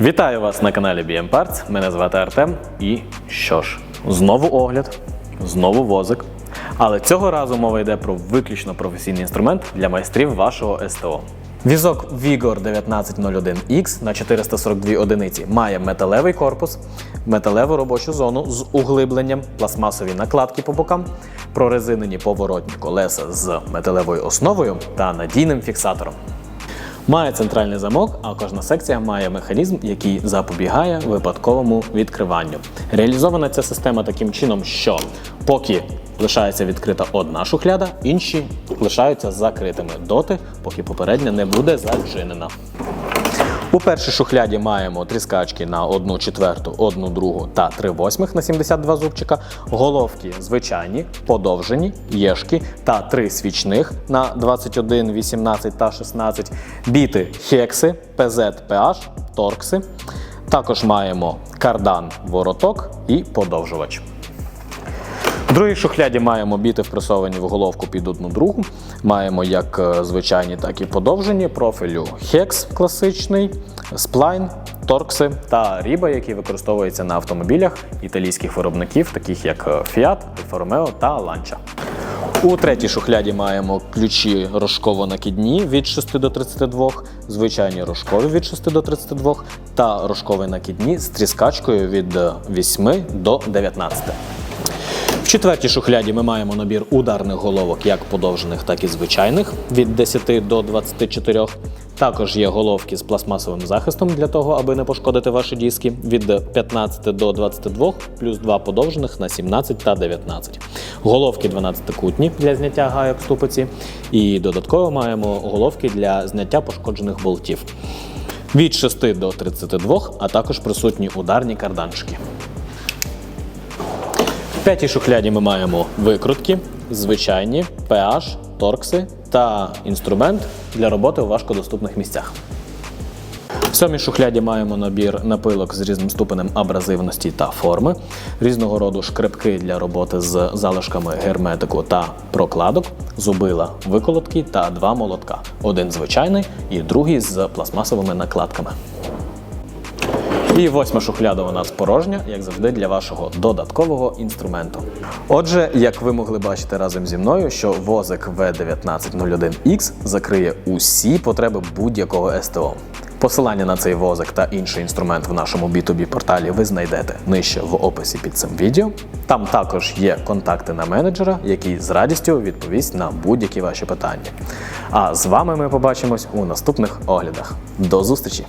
Вітаю вас на каналі BM Parts. Мене звати Артем. І що ж, знову огляд, знову возик. Але цього разу мова йде про виключно професійний інструмент для майстрів вашого СТО. Візок Vigor 1901X на 442 одиниці має металевий корпус, металеву робочу зону з углибленням, пластмасові накладки по бокам, прорезинені поворотні колеса з металевою основою та надійним фіксатором. Має центральний замок, а кожна секція має механізм, який запобігає випадковому відкриванню. Реалізована ця система таким чином, що поки лишається відкрита одна шухляда, інші лишаються закритими доти, поки попередня не буде зачинена. У першій шухляді маємо тріскачки на 1 четверту, 1 другу та 3 восьмих на 72 зубчика, головки звичайні, подовжені, єшки та 3 свічних на 21, 18 та 16, біти хекси, ПЗ, PH, торкси. Також маємо кардан, вороток і подовжувач. Другій шухляді маємо біти впресовані в головку під одну другу. Маємо як е, звичайні, так і подовжені профілю хекс класичний, сплайн, торкси та ріба, які використовуються на автомобілях італійських виробників, таких як е, Fiat, Alfa Romeo та Lancia. У третій шухляді маємо ключі рожково-накидні від 6 до 32, звичайні рожкові від 6 до 32 та рожкові накидні з тріскачкою від е, 8 до 19. В четвертій шухляді ми маємо набір ударних головок, як подовжених, так і звичайних від 10 до 24. Також є головки з пластмасовим захистом для того, аби не пошкодити ваші диски від 15 до 22, плюс 2 подовжених на 17 та 19. Головки 12-кутні для зняття гайок ступиці. І додатково маємо головки для зняття пошкоджених болтів від 6 до 32, а також присутні ударні карданчики. П'ятій шухляді ми маємо викрутки, звичайні, PH, торкси та інструмент для роботи у важкодоступних місцях. В сьомій шухляді маємо набір напилок з різним ступенем абразивності та форми, різного роду шкребки для роботи з залишками герметику та прокладок, зубила, виколотки та два молотка. Один звичайний і другий з пластмасовими накладками. І восьма шухляда у нас порожня, як завжди, для вашого додаткового інструменту. Отже, як ви могли бачити разом зі мною, що возик V1901X закриє усі потреби будь-якого СТО. Посилання на цей возик та інший інструмент в нашому B2B порталі ви знайдете нижче в описі під цим відео. Там також є контакти на менеджера, який з радістю відповість на будь-які ваші питання. А з вами ми побачимось у наступних оглядах. До зустрічі!